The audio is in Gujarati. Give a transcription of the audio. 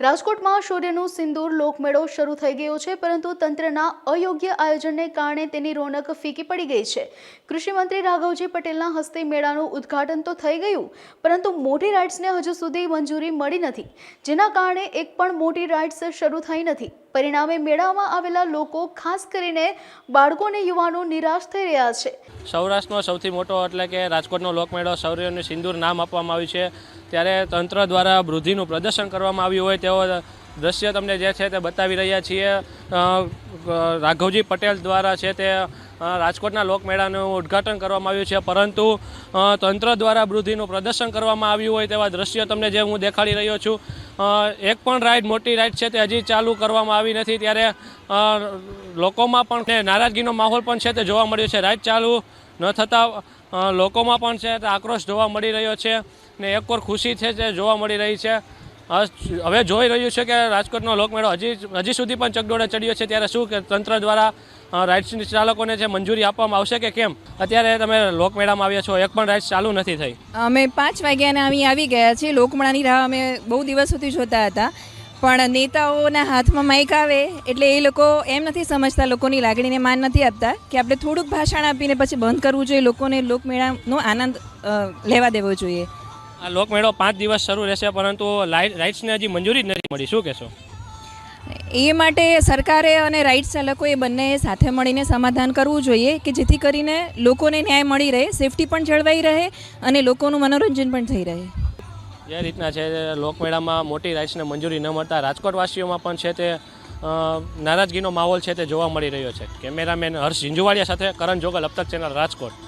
રાજકોટમાં શૌર્યનું સિંદૂર લોકમેળો શરૂ થઈ ગયો છે, પરંતુ તંત્રના અયોગ્ય આયોજનને કારણે તેની રોનક ફીકી પડી ગઈ છે. કૃષિમંત્રી રાઘવજી પટેલના હસ્તે મેળાનું ઉદ્ઘાટન તો થઈ ગયું, પરંતુ મોટી રાઇડ્સને હજુ સુધી મંજૂરી મળી નથી, જેના કારણે એક પણ મોટી રાઇડ્સ શરૂ થઈ નથી. પરિણામે મેળામાં આવેલા લોકો, ખાસ કરીને બાળકો અને યુવાનો નિરાશ થઈ રહ્યા છે. સૌરાષ્ટ્રનો સૌથી મોટો એટલે કે રાજકોટનો લોકમેળો શૌર્યનું સિંદૂર નામ આપવામાં આવ્યું છે. ત્યારે તંત્ર દ્વારા વૃદ્ધિનું પ્રદર્શન કરવામાં આવ્યું હોય તેવો દ્રશ્ય તમને જે છે તે બતાવી રહ્યા છીએ. રાઘવજી પટેલ દ્વારા છે તે રાજકોટના લોકમેળાનું ઉદ્ઘાટન કરવામાં આવ્યું છે. પરંતુ તંત્ર દ્વારા વૃદ્ધિનું પ્રદર્શન કરવામાં આવ્યું હોય તેવા દ્રશ્યો તમને જે હું દેખાડી રહ્યો છું. એક પણ રાઈડ મોટી રાઈડ છે તે હજી ચાલુ કરવામાં આવી નથી. ત્યારે લોકોમાં પણ નારાજગીનો માહોલ પણ છે તે જોવા મળ્યો છે. રાઈડ ચાલુ ન થતાં લોકોમાં પણ છે તે આક્રોશ જોવા મળી રહ્યો છે ને એક ખુશી છે તે જોવા મળી રહી છે. હવે જોઈ રહ્યું છે કે રાજકોટનો લોકમેળો હજી હજી સુધી પણ ચગડોળે ચડ્યો છે. ત્યારે શું તંત્ર દ્વારા રાઇડ્સ ચાલકોને જે મંજૂરી આપવામાં આવશે કે કેમ? અત્યારે તમે લોકમેળામાં આવ્યા છો, એક પણ રાઇડ્સ ચાલુ નથી થઈ. અમે પાંચ વાગ્યાને અહીં આવી ગયા છીએ. લોકમેળાની રાહ અમે બહુ દિવસોથી જોતા હતા. પણ નેતાઓના હાથમાં માઇક આવે એટલે એ લોકો એમ નથી સમજતા, લોકોની લાગણીને માન નથી આપતા કે આપણે થોડુંક ભાષણ આપીને પછી બંધ કરવું જોઈએ. લોકોને લોકમેળાનો આનંદ લેવા દેવો જોઈએ. આ લોકમેળો પાંચ દિવસ શરૂ રહેશે પરંતુ લાઇટ રાઇડ્સને હજી મંજૂરી જ નથી મળી. શું કહેશો? એ માટે સરકારે અને રાઇડ્સ ચાલકોએ બંને સાથે મળીને સમાધાન કરવું જોઈએ કે જેથી કરીને લોકોને ન્યાય મળી રહે સેફટી પણ જળવાઈ રહે અને લોકોનું મનોરંજન પણ થઈ રહે. જે રીતના છે લોકમેળામાં મોટી રાઇટ્સને મંજૂરી ન મળતા રાજકોટવાસીઓમાં પણ છે તે નારાજગીનો માહોલ છે તે જોવા મળી રહ્યો છે. કેમેરામેન હર્ષ ઝીંઝુવાડિયા સાથે કરણ જોગલ અબતક ચેનલ રાજકોટ.